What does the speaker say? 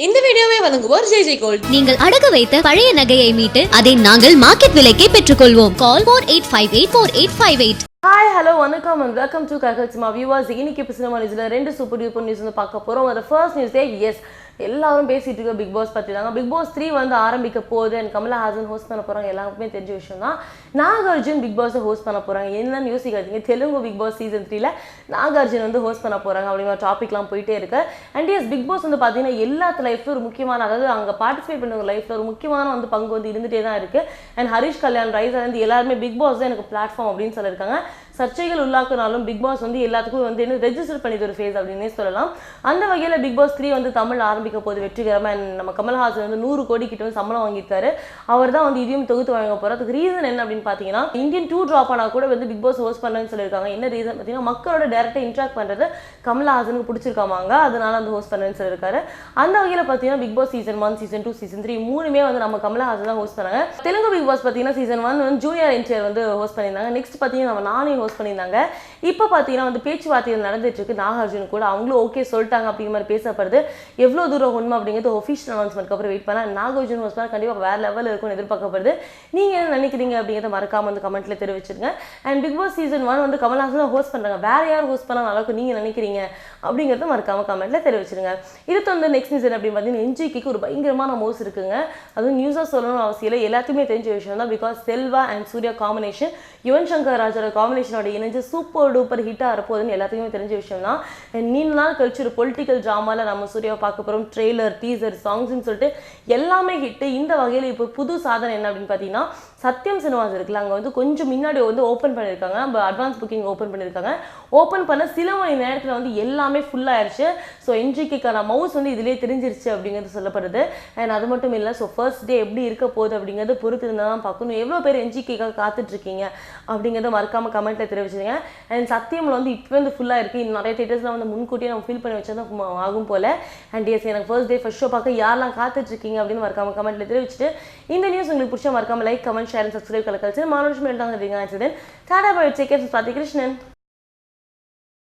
இந்த வீடியோவை வழங்குவோர் ஜெய் ஜெய் கோல்ட். நீங்கள் அடகு வைத்த பழைய நகையை மீட்டு அதை நாங்கள் மார்க்கெட் விலைக்கே பெற்றுக்கொள்வோம். Call four eight five eight four eight five eight hi hello வணக்கம் அண்ட் வெல்கம் டு கர்கல் சிமா வியூவர்ஸ் இன்னைக்கு இப்போ சினிமா நியூஸில் ரெண்டு சூப்பர் டூப்பர் நியூஸ் வந்து பார்க்க போகிறோம் அந்த ஃபர்ஸ்ட் நியூஸே எஸ் எல்லாரும் பேசிட்டு இருக்க பிக் பாஸ் பற்றி தாங்க பிக் பாஸ் த்ரீ வந்து ஆரம்பிக்க போகுது. அண்ட் கமலஹாசன் ஹோஸ்ட் பண்ண போகிறாங்க எல்லாருக்குமே தெரிஞ்ச விஷயம் தான் நாகார்ஜுன் பிக் பாஸை ஹோஸ்ட் பண்ண போகிறாங்க என்னன்னு யோசிக்காதீங்க. தெலுங்கு பிக் பாஸ் சீசன் த்ரீல நாகார்ஜுன் வந்து ஹோஸ்ட் பண்ண போகிறாங்க அப்படிங்கிற டாபிக்லாம் போயிட்டே இருக்கு. அண்ட் எஸ் பிக் பாஸ் வந்து பார்த்தீங்கன்னா எல்லாத்து லைஃப்ல ஒரு முக்கியமான அதாவது அங்கே பார்ட்டிசிபேட் பண்ணுற லைஃப்ல ஒரு முக்கியமான வந்து பங்கு வந்து இருந்துகிட்டே தான் இருக்கு. அண்ட் ஹரிஷ் கல்யாண் ரைஸ் வந்து எல்லாருமே பிக் பாஸ் தான் எனக்கு பிளாட்ஃபார்ம் அப்படின்னு சொல்லியிருக்காங்க. சர்ச்சைகள் உள்ளாக்குனாலும் பிக் பாஸ் வந்து எல்லாத்துக்கும் வந்து என்ன ரெஜிஸ்டர் பண்ணி ஒரு ஃபேஸ் அப்படின்னே சொல்லலாம். அந்த வகையில் பிக் பாஸ் த்ரீ வந்து தமிழ் ஆரம்பிக்க போது வெற்றிகரமாக நம்ம கமல்ஹாசன் வந்து நூறு கோடி கிட்ட வந்து சம்பளம் வாங்கியிருக்காரு. அவர் தான் வந்து இதையும் தொகுத்து வாங்க போகிறார் அதுக்கு ரீசன் என்ன அப்படின்னு பார்த்தீங்கன்னா இந்தியன் டூ ட்ராப் ஆனால் கூட வந்து பிக் பாஸ் ஹோஸ்ட் பண்ணுறேன்னு சொல்லியிருக்காங்க. என்ன ரீசன் பார்த்தீங்கன்னா மக்களோட டேரக்டாக இன்ட்ராக்ட் பண்ணுறது கமல்ஹாசனுக்கு பிடிச்சிருக்காமாங்க. அதனால அந்த ஹோஸ்ட் பண்ணுறேன்னு சொல்லியிருக்காரு. அந்த வகையில் பார்த்தீங்கன்னா Bigg Boss season one season two season three மூணுமே வந்து நம்ம கமல்ஹாசன் தான் ஹோஸ்ட் பண்ணாங்க. தெலுங்கு பிக் பாஸ் பார்த்தீங்கன்னா சீசன் ஒன் வந்து ஜூனியர் என்டிஆர் வந்து ஹோஸ்ட் பண்ணியிருந்தாங்க. நெக்ஸ்ட் பார்த்தீங்கன்னா நம்ம நானே ஹோஸ்ட் பண்ணியிருந்தாங்க. இப்போ பார்த்தீங்கன்னா வந்து பேச்சுவார்த்தைகள் நடந்துட்டு இருக்கு நாகார்ஜுன் கூட அவங்களும் ஓகே சொல்லிட்டாங்க அப்படிங்கிற மாதிரி பேசப்படுது. எவ்வளோ தூரம் உண்மை அப்படிங்கிறது ஒஃபிஷியல் அனௌன்ஸ்மெண்ட்க்கு அப்புறம் வெயிட் பண்ணால் நாகார்ஜுன் ஹோஸ்ட் கண்டிப்பாக வேறு லெவலில் இருக்கும்னு எதிர்பார்க்கப்படுது. நீங்கள் என்ன நினைக்கிறீங்க அப்படிங்கிறத மறக்காமல் வந்து கமெண்ட்டில் தெரிவிச்சிருங்க. And Bigg Boss season one வந்து கமல்ஹாசன் ஹோஸ்ட் பண்ணுறாங்க வேற யார் ஹோஸ்ட் பண்ணால் நல்லா இருக்கும் நீங்கள் நினைக்கிறீங்க? அப்படிங்கிறத மறக்காம கமெண்ட்டில் தெரிவிச்சிருங்க. இதுக்கு வந்து நெக்ஸ்ட் நியூஸ் அப்படின்னு பார்த்தீங்கன்னா என்ஜிக்கு ஒரு பயங்கரமான மோஸ் இருக்குங்க. அதுவும் நியூஸாக சொல்லணும்னு அவசியம் இல்லை. எல்லாத்துக்குமே தெரிஞ்ச விஷயம் தான். Because Selva and Suriya combination Yuvan Shankar ராஜோட காம்பினேஷனோட இணைஞ்சு சூப்பர் டூப்பர் ஹிட்டாக இருப்போதுன்னு எல்லாத்துக்குமே தெரிஞ்ச விஷயம் தான். நீண்ட நாள் கழிச்சு ஒரு பொலிட்டிக்கல் ட்ராமாவில் நம்ம சூர்யாவை பார்க்க போகிறோம் ட்ரெய்லர் டீசர் சாங்ஸ்னு சொல்லிட்டு எல்லாமே ஹிட்டு இந்த வகையில் இப்போ புது சாதனை என்ன அப்படின்னு பார்த்தீங்கன்னா சத்யம் சினிமாஸ் இருக்குல்ல அங்கே வந்து கொஞ்சம் முன்னாடி வந்து ஓப்பன் பண்ணியிருக்காங்க. நம்ம அட்வான்ஸ் புக்கிங் ஓப்பன் பண்ணியிருக்காங்க. ஓப்பன் பண்ண சில மணி நேரத்தில் வந்து எல்லாமே full ஆயிருச்சு ஸோ என்ஜிக்கான மவுஸ் வந்து இதிலே தெரிஞ்சிருச்சு அப்படிங்கிறது சொல்லப்படுது. அண்ட் அது மட்டும் இல்லை ஸோ ஃபர்ஸ்ட் டே எப்படி இருக்க போகுது அப்படிங்கிறது பொறுத்து இருந்தால் தான் பார்க்கணும். எவ்வளோ பேர் என்ஜிக்காக காத்துட்ருக்கீங்க அப்படிங்கிறத மறக்காம கமெண்ட்டில் தெரிவிச்சிருங்க. அண்ட் சத்தியமில் வந்து இப்போ வந்து ஃபுல்லாக இருக்குது இன்னும் நிறைய தேட்டர்ஸ்லாம் வந்து முன்கூட்டியே நம்ம ஃபீல் பண்ணி வச்சா தான் ஆகும் போல். அண்ட் எஸ் எனக்கு ஃபர்ஸ்ட் டே ஃபர்ஸ்ட் ஷோ பார்க்க யாரெல்லாம் காத்துட்ருக்கீங்க அப்படின்னு மறக்காம கமெண்ட்டில் தெரிவிச்சிட்டு இந்த நியூஸ் உங்களுக்கு பிடிச்ச மறக்காம லைக் கமெண்ட் ஷேர் சப்ஸ்கிரைப் கலக்கல்ச்சு மாணவர்கள் தான் டாடா பாய் சேகர் சுவாதி கிருஷ்ணன்.